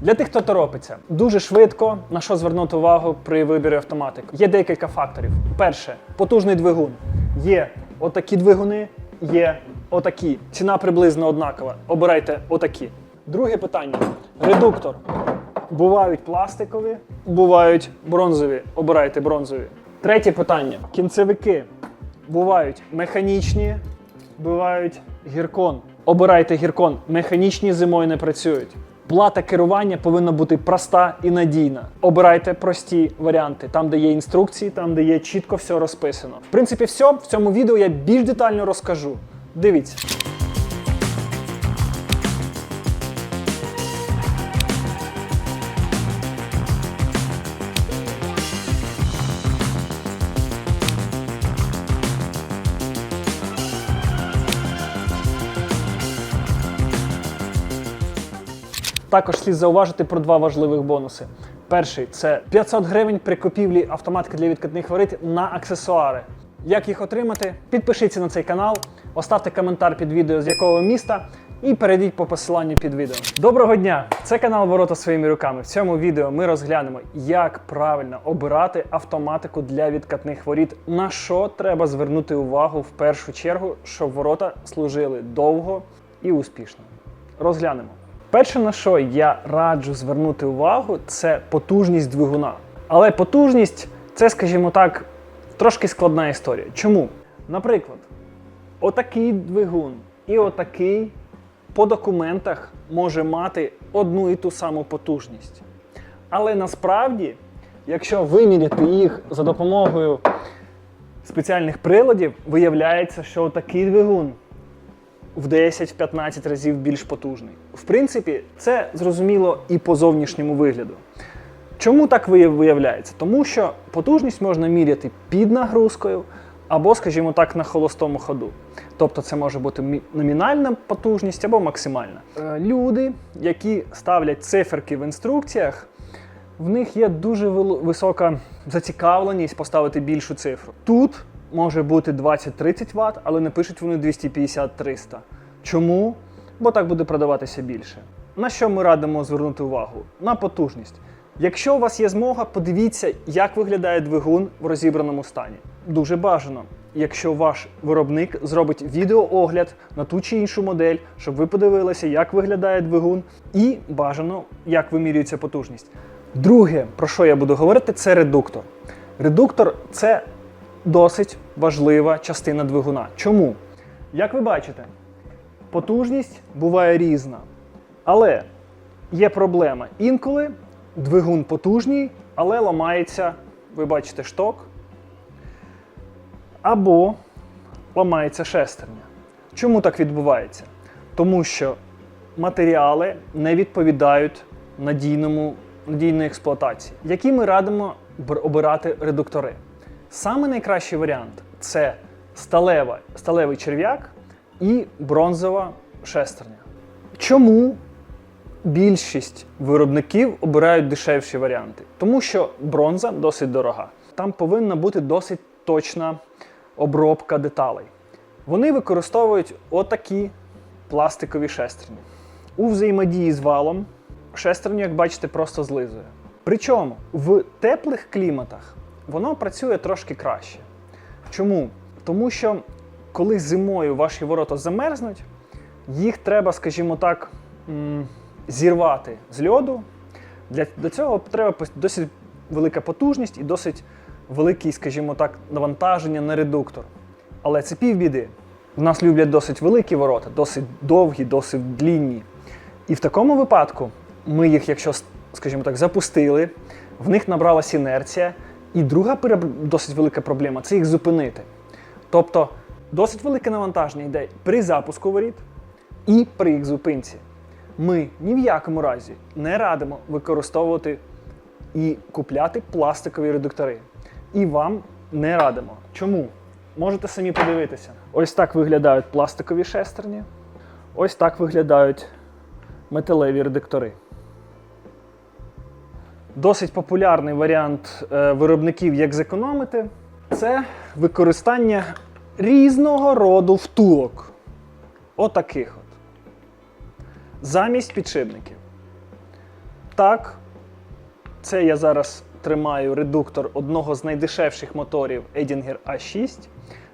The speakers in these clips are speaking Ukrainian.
Для тих, хто торопиться, дуже швидко на що звернути увагу при виборі автоматик. Є декілька факторів. Перше, потужний двигун. Є отакі двигуни, є отакі. Ціна приблизно однакова. Обирайте отакі. Друге питання: редуктор. Бувають пластикові, бувають бронзові. Обирайте бронзові. Третє питання: кінцевики. Бувають механічні, бувають гіркон. Обирайте гіркон. Механічні зимою не працюють. Плата керування повинна бути проста і надійна. Обирайте прості варіанти, там, де є інструкції, там, де є чітко все розписано. В принципі, все в цьому відео я більш детально розкажу. Дивіться. Також слід зауважити про два важливих бонуси. Перший це 500 гривень при купівлі автоматики для відкатних воріт на аксесуари. Як їх отримати? Підпишіться на цей канал, оставте коментар під відео, з якого міста, і перейдіть по посиланню під відео. Доброго дня! Це канал Ворота своїми руками. В цьому відео ми розглянемо, як правильно обирати автоматику для відкатних воріт, на що треба звернути увагу в першу чергу, щоб ворота служили довго і успішно. Розглянемо. Перше, на що я раджу звернути увагу, це потужність двигуна. Але потужність це, скажімо так, трошки складна історія. Чому? Наприклад, отакий двигун і отакий по документах може мати одну і ту саму потужність. Але насправді, якщо виміряти їх за допомогою спеціальних приладів, виявляється, що такий двигун в 10-15 разів більш потужний. В принципі, це зрозуміло і по зовнішньому вигляду. Чому так виявляється? Тому що потужність можна міряти під нагрузкою або, скажімо так, на холостому ходу. Тобто це може бути номінальна потужність або максимальна. Е, Люди, які ставлять циферки в інструкціях, в них є дуже висока зацікавленість поставити більшу цифру. Тут може бути 20-30 Вт, але не пишуть вони 250-300. Чому? Бо так буде продаватися більше. На що ми радимо звернути увагу? На потужність. Якщо у вас є змога, подивіться, як виглядає двигун в розібраному стані. Дуже бажано, якщо ваш виробник зробить відеоогляд на ту чи іншу модель, щоб ви подивилися, як виглядає двигун, і бажано, як вимірюється потужність. Друге, про що я буду говорити, це редуктор. Редуктор це досить важлива частина двигуна. Чому? Як ви бачите, потужність буває різна. Але є проблема. Інколи двигун потужний, але ламається, ви бачите, шток. Або ламається шестерня. Чому так відбувається? Тому що матеріали не відповідають надійному, надійної експлуатації, які ми радимо обирати редуктори. Саме найкращий варіант це сталева, сталевий черв'як і бронзова шестерня. Чому більшість виробників обирають дешевші варіанти? Тому що бронза досить дорога. Там повинна бути досить точна обробка деталей. Вони використовують отакі пластикові шестерні. У взаємодії з валом шестерню, як бачите, просто злизує. Причому в теплих кліматах воно працює трошки краще. Чому? Тому що коли зимою ваші ворота замерзнуть, їх треба, скажімо так, зірвати з льоду. Для, до цього треба досить велика потужність і досить велике, скажімо так, навантаження на редуктор. Але це півбіди. В нас люблять досить великі ворота, досить довгі, досить длінні. І в такому випадку ми їх, якщо, скажімо так, запустили, в них набралась інерція. І друга досить велика проблема це їх зупинити. Тобто досить велике навантаження йде при запуску воріт і при їх зупинці. Ми ні в якому разі не радимо використовувати і купляти пластикові редуктори. І вам не радимо. Чому? Можете самі подивитися. Ось так виглядають пластикові шестерні, ось так виглядають металеві редуктори. Досить популярний варіант е, виробників, як зекономити, це використання різного роду втулок. Отаких от. Замість підшипників. Так, це я зараз тримаю редуктор одного з найдешевших моторів Edinger A6.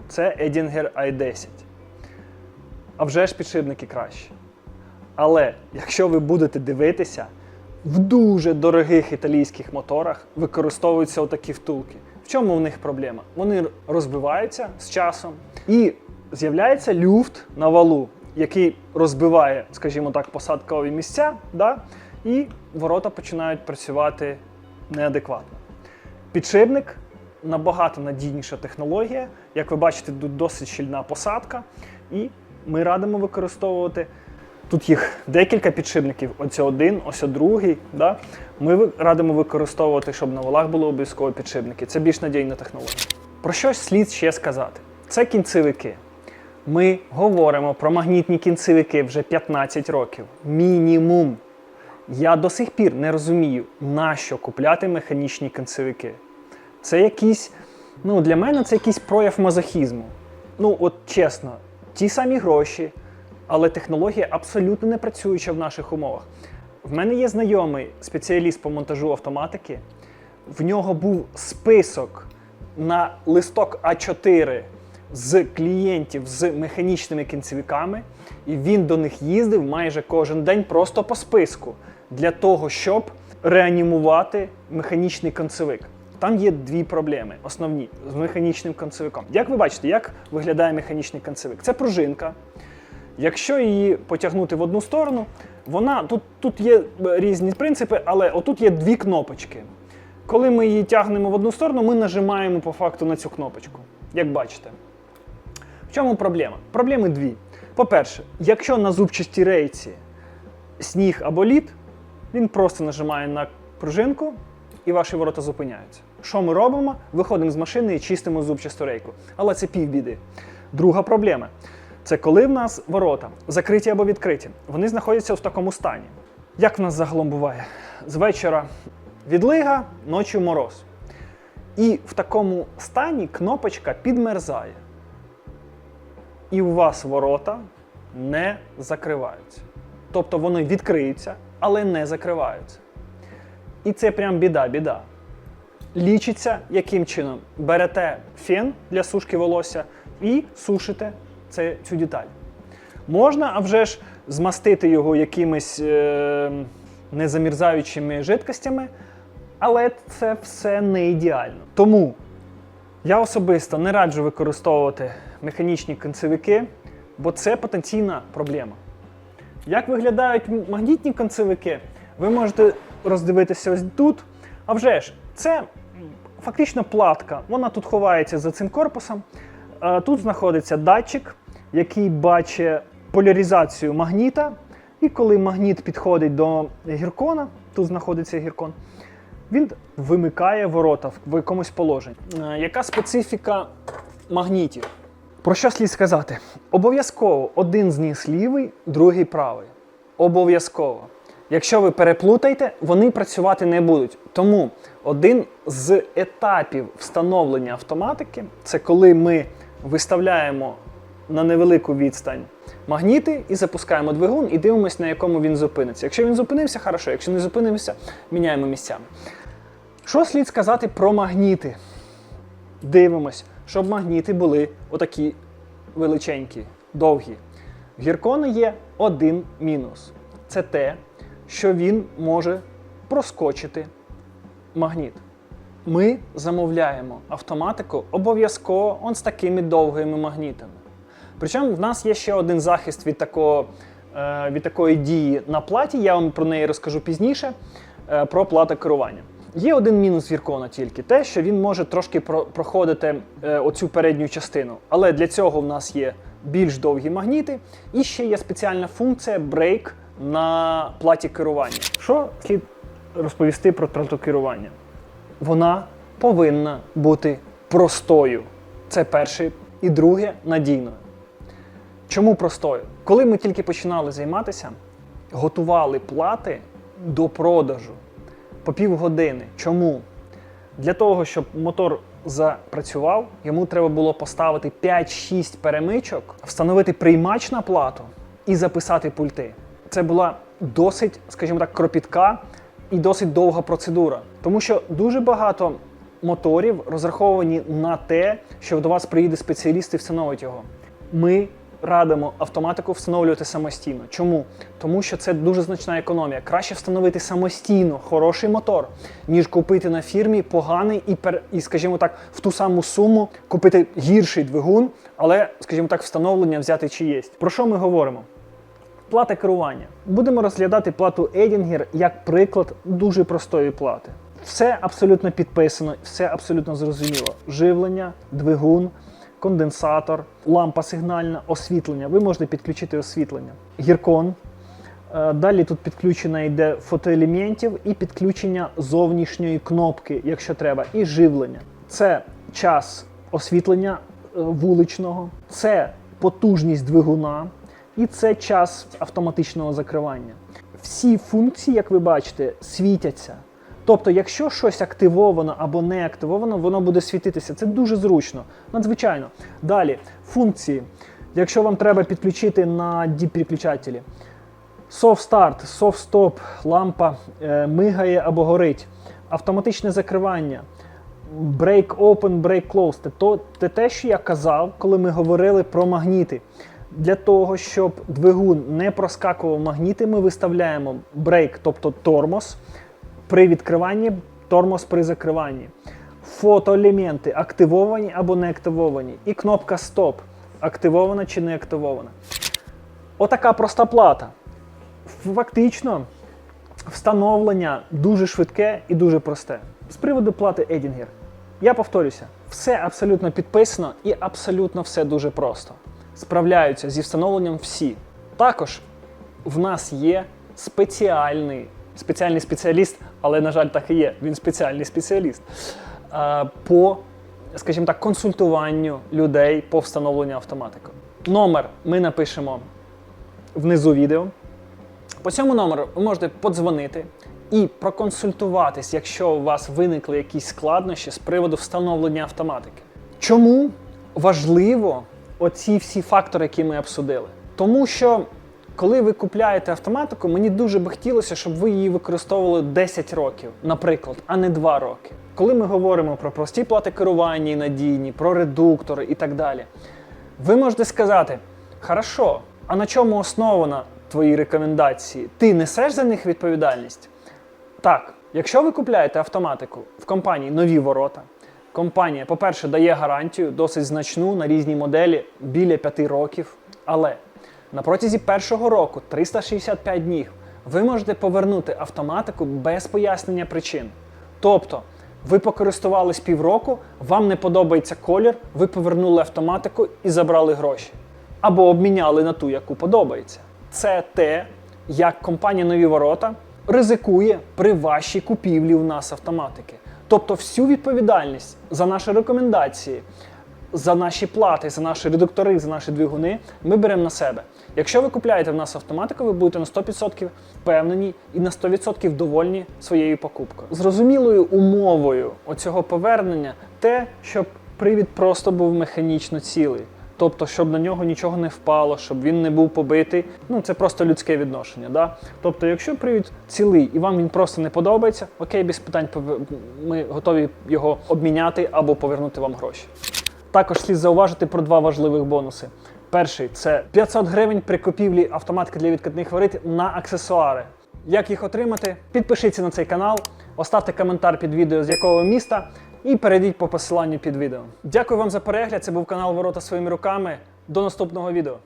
Це Edinger i10. А вже ж підшипники краще. Але якщо ви будете дивитися, в дуже дорогих італійських моторах використовуються отакі втулки. В чому в них проблема? Вони розбиваються з часом і з'являється люфт на валу, який розбиває, скажімо так, посадкові місця, да? і ворота починають працювати неадекватно. Підшипник набагато надійніша технологія. Як ви бачите, тут досить щільна посадка, і ми радимо використовувати. Тут їх декілька підшипників, ось один, ось другий. Да? Ми радимо використовувати, щоб на валах були обов'язково підшипники. Це більш надійна технологія. Про що слід ще сказати? Це кінцевики. Ми говоримо про магнітні кінцевики вже 15 років. Мінімум. Я до сих пір не розумію, нащо купляти механічні кінцевики. Це якийсь, ну для мене це якийсь прояв мазохізму. Ну, от чесно, ті самі гроші, але технологія абсолютно не працююча в наших умовах. В мене є знайомий спеціаліст по монтажу автоматики. В нього був список на листок А4 з клієнтів з механічними кінцевиками, і він до них їздив майже кожен день просто по списку для того, щоб реанімувати механічний концевик. Там є дві проблеми основні з механічним концевиком. Як ви бачите, як виглядає механічний концевик? Це пружинка. Якщо її потягнути в одну сторону, вона тут, тут є е, різні принципи, але отут є дві кнопочки. Коли ми її тягнемо в одну сторону, ми нажимаємо по факту на цю кнопочку. Як бачите. В чому проблема? Проблеми дві. По-перше, якщо на зубчастій рейці сніг або лід, він просто нажимає на пружинку і ваші ворота зупиняються. Що ми робимо? Виходимо з машини і чистимо зубчасту рейку. Але це півбіди. Друга проблема це коли в нас ворота закриті або відкриті. Вони знаходяться в такому стані. Як в нас загалом буває? З вечора відлига, ночі мороз. І в такому стані кнопочка підмерзає. І у вас ворота не закриваються. Тобто вони відкриються, але не закриваються. І це прям біда-біда. Лічиться яким чином? Берете фен для сушки волосся і сушите це, цю деталь. Можна, а вже ж змастити його якимись е, незамірзаючими жидкостями, але це все не ідеально. Тому я особисто не раджу використовувати механічні концевики, бо це потенційна проблема. Як виглядають магнітні концевики, ви можете роздивитися ось тут. А вже ж, це фактично платка. Вона тут ховається за цим корпусом. Е, Тут знаходиться датчик, який бачить поляризацію магніта. І коли магніт підходить до гіркона, тут знаходиться гіркон, він вимикає ворота в- якомусь положенні. Е, Яка специфіка магнітів? Про що слід сказати? Обов'язково один з них лівий, другий правий. Обов'язково. Якщо ви переплутаєте, вони працювати не будуть. Тому один з етапів встановлення автоматики це коли ми виставляємо на невелику відстань магніти і запускаємо двигун і дивимося, на якому він зупиниться. Якщо він зупинився, хорошо. Якщо не зупинився, міняємо місцями. Що слід сказати про магніти? Дивимось, щоб магніти були отакі величенькі, довгі. В гіркона є один мінус. Це те, що він може проскочити магніт. Ми замовляємо автоматику обов'язково з такими довгими магнітами. Причому в нас є ще один захист від, такого, е, від такої дії на платі, я вам про неї розкажу пізніше, е, про плату керування. Є один мінус Віркона тільки те, що він може трошки проходити е, оцю передню частину. Але для цього в нас є більш довгі магніти, і ще є спеціальна функція брейк на платі керування. Що слід розповісти про плату керування? Вона повинна бути простою. Це перше. І друге надійною. Чому простою? Коли ми тільки починали займатися, готували плати до продажу по півгодини. Чому? Для того, щоб мотор запрацював, йому треба було поставити 5-6 перемичок, встановити приймач на плату і записати пульти. Це була досить, скажімо так, кропітка і досить довга процедура, тому що дуже багато моторів розраховані на те, що до вас приїде спеціаліст і встановить його. Ми радимо автоматику встановлювати самостійно. Чому? Тому що це дуже значна економія. Краще встановити самостійно хороший мотор, ніж купити на фірмі поганий і, і, скажімо так, в ту саму суму купити гірший двигун, але, скажімо так, встановлення взяти чиєсь. Про що ми говоримо? Плата керування. Будемо розглядати плату Едінгер як приклад дуже простої плати. Все абсолютно підписано, все абсолютно зрозуміло. Живлення, двигун, конденсатор, лампа сигнальна, освітлення. Ви можете підключити освітлення. Гіркон. Е, Далі тут підключена йде фотоелементів і підключення зовнішньої кнопки, якщо треба, і живлення. Це час освітлення е, вуличного, це потужність двигуна і це час автоматичного закривання. Всі функції, як ви бачите, світяться. Тобто, якщо щось активовано або не активовано, воно буде світитися. Це дуже зручно, надзвичайно. Далі, функції. Якщо вам треба підключити на діп-переключателі, Soft Start, Soft Stop, лампа е, мигає або горить, автоматичне закривання, Break Open, Break Close. Це, то, це те, що я казав, коли ми говорили про магніти. Для того, щоб двигун не проскакував магніти, ми виставляємо брейк, тобто тормоз при відкриванні, тормоз при закриванні. Фотоелементи активовані або не активовані. І кнопка Стоп активована чи не активована. Отака проста плата. Фактично, встановлення дуже швидке і дуже просте. З приводу плати Едінгер. Я повторюся, все абсолютно підписано і абсолютно все дуже просто. Справляються зі встановленням всі. Також в нас є спеціальний, спеціальний спеціаліст, але, на жаль, так і є. Він спеціальний спеціаліст по, скажімо так, консультуванню людей по встановленню автоматики. Номер ми напишемо внизу відео. По цьому номеру ви можете подзвонити і проконсультуватись, якщо у вас виникли якісь складнощі з приводу встановлення автоматики. Чому важливо оці всі фактори, які ми обсудили? Тому що коли ви купляєте автоматику, мені дуже би хотілося, щоб ви її використовували 10 років, наприклад, а не 2 роки. Коли ми говоримо про прості плати керування і надійні, про редуктори і так далі, ви можете сказати: хорошо, а на чому основана твої рекомендації? Ти несеш за них відповідальність? Так, якщо ви купляєте автоматику в компанії нові ворота, компанія, по-перше, дає гарантію досить значну на різні моделі біля 5 років. Але на протязі першого року, 365 днів, ви можете повернути автоматику без пояснення причин. Тобто, ви покористувались півроку, вам не подобається колір, ви повернули автоматику і забрали гроші. Або обміняли на ту, яку подобається. Це те, як компанія Нові Ворота ризикує при вашій купівлі у нас автоматики. Тобто всю відповідальність за наші рекомендації, за наші плати, за наші редуктори, за наші двигуни ми беремо на себе. Якщо ви купляєте в нас автоматику, ви будете на 100% впевнені і на 100% довольні своєю покупкою. Зрозумілою умовою оцього повернення те, щоб привід просто був механічно цілий. Тобто, щоб на нього нічого не впало, щоб він не був побитий. Ну це просто людське відношення. Да? Тобто, якщо привід цілий і вам він просто не подобається, окей, без питань ми готові його обміняти або повернути вам гроші. Також слід зауважити про два важливих бонуси. Перший це 500 гривень при купівлі автоматки для відкидних воріт на аксесуари. Як їх отримати? Підпишіться на цей канал, оставте коментар під відео, з якого міста, і перейдіть по посиланню під відео. Дякую вам за перегляд. Це був канал Ворота своїми руками. До наступного відео.